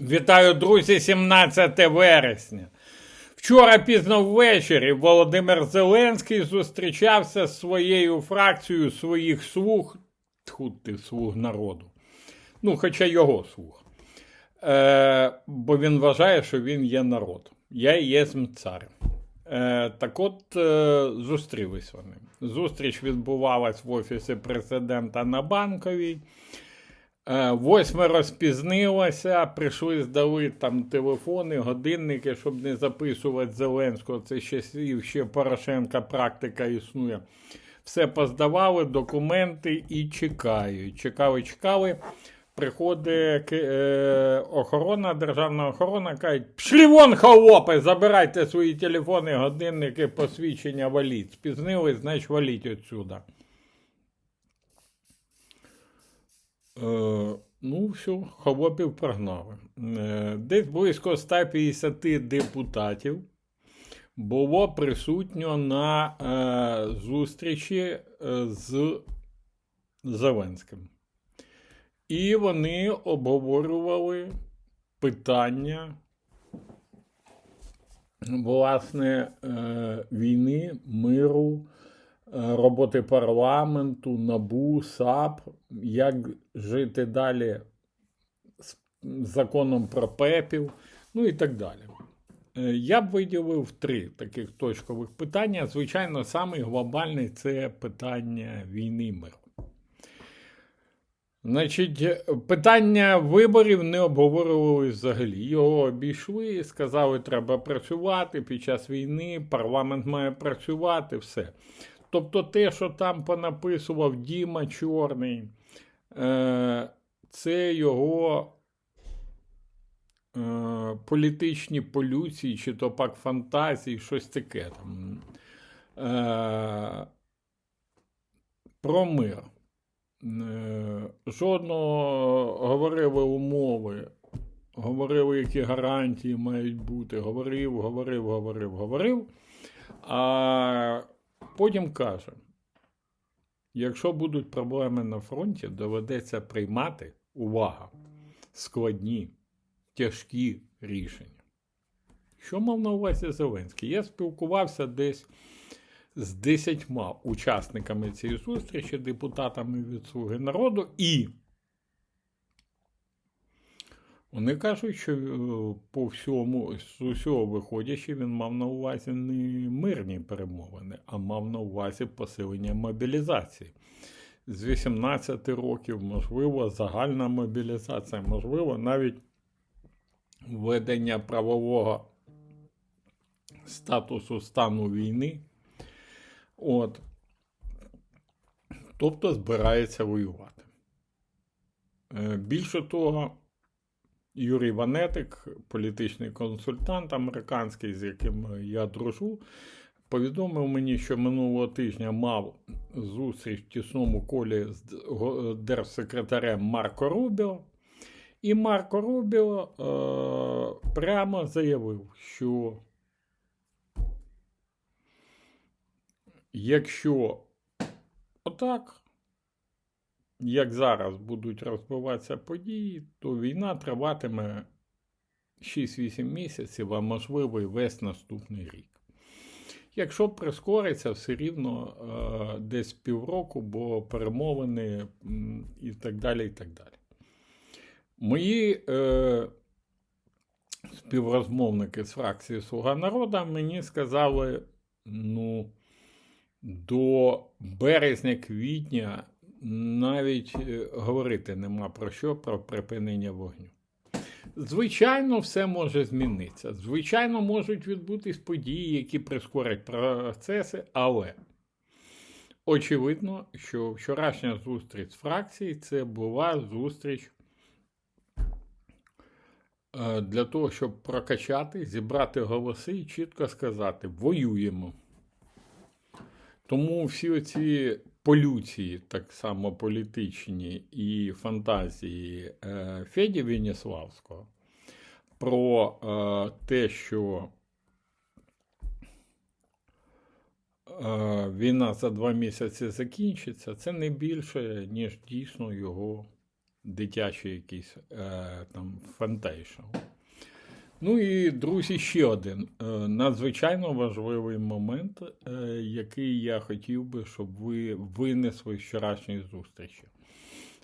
Вітаю, друзі, 17 вересня. Вчора пізно ввечері Володимир Зеленський зустрічався з своєю фракцією своїх слуг, тьху ти, слуг народу. Ну, хоча його слуг. Е, бо він вважає, що він є народ. Я єсмь цар. Е, так от е, зустрілись вони. Зустріч відбувалась в офісі президента на банковій. Е, Восьме розпізнилося, прийшли, здали там телефони, годинники, щоб не записувати Зеленського. Це ще, ще Порошенка практика існує. Все поздавали, документи і чекають. Чекали, чекали. Приходить е, охорона, державна охорона, кажуть, пішли вон, холопи, забирайте свої телефони, годинники, посвідчення валіть. Спізнились, значить валіть отсюда. Е, ну, все, холопів прогнали. Е, десь близько 150 депутатів було присутньо на е, зустрічі е, з Зеленським. І вони обговорювали питання власне е, війни, миру, е, роботи парламенту, НАБУ, САП, як жити далі з законом про ПЕПів, ну і так далі. Е, Я б виділив три таких точкових питання. Звичайно, самий глобальний це питання війни миру. Значить, питання виборів не обговорювали взагалі. Його обійшли, сказали, треба працювати під час війни, парламент має працювати, все. Тобто, те, що там понаписував Діма Чорний, е, це його е, політичні полюції, чи то пак фантазії, щось таке там. Е, про мир. Жодного говорили умови, говорили, які гарантії мають бути. Говорив, говорив, говорив, говорив. А потім каже: якщо будуть проблеми на фронті, доведеться приймати увага, складні, тяжкі рішення. Що мав на увазі Зеленський? Я спілкувався десь з десятьма учасниками цієї зустрічі, депутатами від Слуги народу, і вони кажуть, що е, по всьому, з усього виходячи, він мав на увазі не мирні перемовини, а мав на увазі посилення мобілізації. З 18 років, можливо, загальна мобілізація, можливо, навіть введення правового статусу стану війни. От. Тобто збирається воювати. Е, Більше того, Юрій Ванетик, політичний консультант американський, з яким я дружу, повідомив мені, що минулого тижня мав зустріч в тісному колі з держсекретарем Марко Рубіо. І Марко Рубіо е, прямо заявив, що якщо отак, як зараз будуть розвиватися події, то війна триватиме 6-8 місяців, а можливо і весь наступний рік. Якщо прискориться, все рівно е, десь півроку, бо перемовини і так далі. і так далі. Мої е, співрозмовники з фракції Слуга народу мені сказали, ну, до березня-квітня навіть е, говорити нема про що, про припинення вогню. Звичайно, все може змінитися. Звичайно, можуть відбутись події, які прискорять процеси, але очевидно, що вчорашня зустріч з фракції це була зустріч е, для того, щоб прокачати, зібрати голоси і чітко сказати: воюємо. Тому всі оці полюції, так само політичні і фантазії е, Феді Веніславського про е, те, що е, війна за два місяці закінчиться, це не більше, ніж дійсно його дитячий якийсь там фантейшн. Ну і, друзі, ще один е, надзвичайно важливий момент, е, який я хотів би, щоб ви винесли з вчорашньої зустрічі.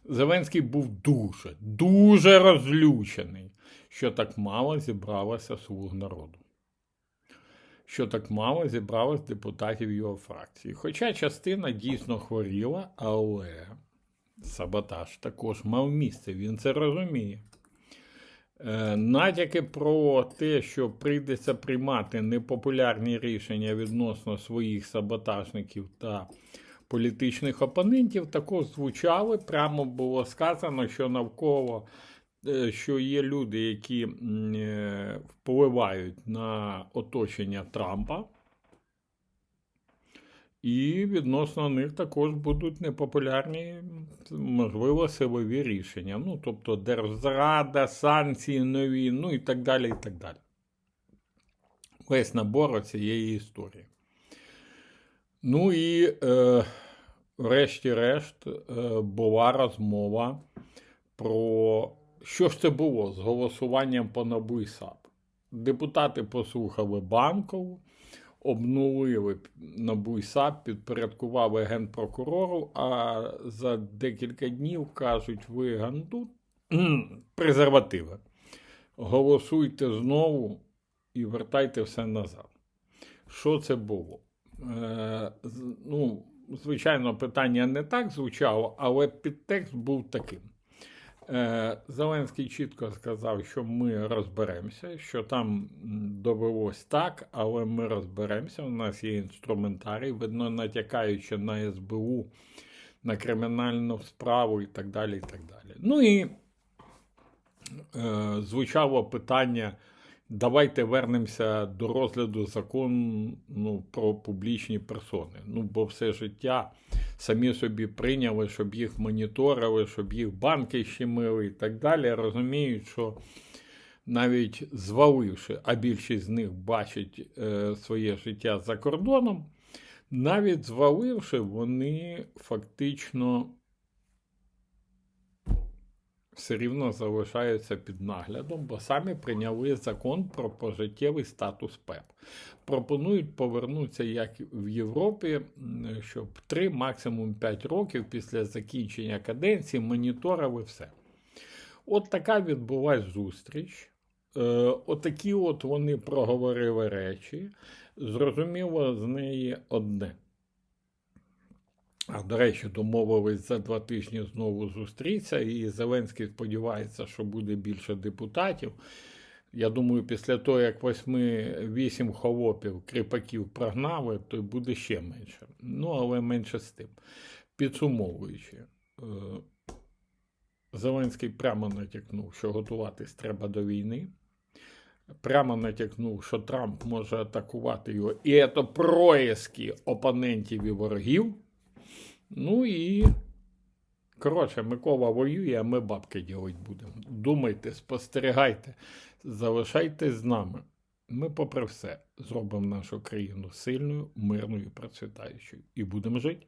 Зеленський був дуже, дуже розлючений, що так мало зібралося слуг народу. Що так мало зібралось депутатів його фракції. Хоча частина дійсно хворіла, але саботаж також мав місце, він це розуміє. Е, Натяки про те, що прийдеться приймати непопулярні рішення відносно своїх саботажників та політичних опонентів, також звучали. Прямо було сказано, що навколо е, що є люди, які е, впливають на оточення Трампа. І відносно них також будуть непопулярні, можливо, силові рішення. Ну, тобто держзрада, санкції нові, ну і так далі. і так далі. Весь набор цієї історії. Ну і, е, врешті-решт, е, була розмова про що ж це було з голосуванням по НАБУ і САП. Депутати послухали банкову, обнулили НАБУ і САП, підпорядкували генпрокурору, а за декілька днів кажуть, ви ганду презервативи. Голосуйте знову і вертайте все назад. Що це було? Е, ну, звичайно, питання не так звучало, але підтекст був таким. Е, Зеленський чітко сказав, що ми розберемося, що там довелось так, але ми розберемося. У нас є інструментарій, видно, натякаючи на СБУ, на кримінальну справу і так далі. і так далі. Ну і е, звучало питання. Давайте вернемося до розгляду закону ну, про публічні персони. Ну, бо все життя самі собі прийняли, щоб їх моніторили, щоб їх банки щемили і так далі. Розуміють, що навіть зваливши, а більшість з них бачить е, своє життя за кордоном, навіть зваливши, вони фактично все рівно залишаються під наглядом, бо самі прийняли закон про пожиттєвий статус ПЕП. Пропонують повернутися, як в Європі, щоб 3, максимум 5 років після закінчення каденції моніторили все. От така відбулась зустріч. Е, отакі от вони проговорили речі. Зрозуміло з неї одне. А до речі, домовились за два тижні знову зустрітися, і Зеленський сподівається, що буде більше депутатів. Я думаю, після того, як восьми вісім холопів, кріпаків прогнали, то буде ще менше. Ну, але менше з тим. Підсумовуючи, е, Зеленський прямо натякнув, що готуватись треба до війни. Прямо натякнув, що Трамп може атакувати його, і це проїски опонентів і ворогів. Ну і, коротше, Микола воює, а ми бабки ділить будемо. Думайте, спостерігайте, залишайтесь з нами. Ми, попри все, зробимо нашу країну сильною, мирною процвітаючою. І будемо жити.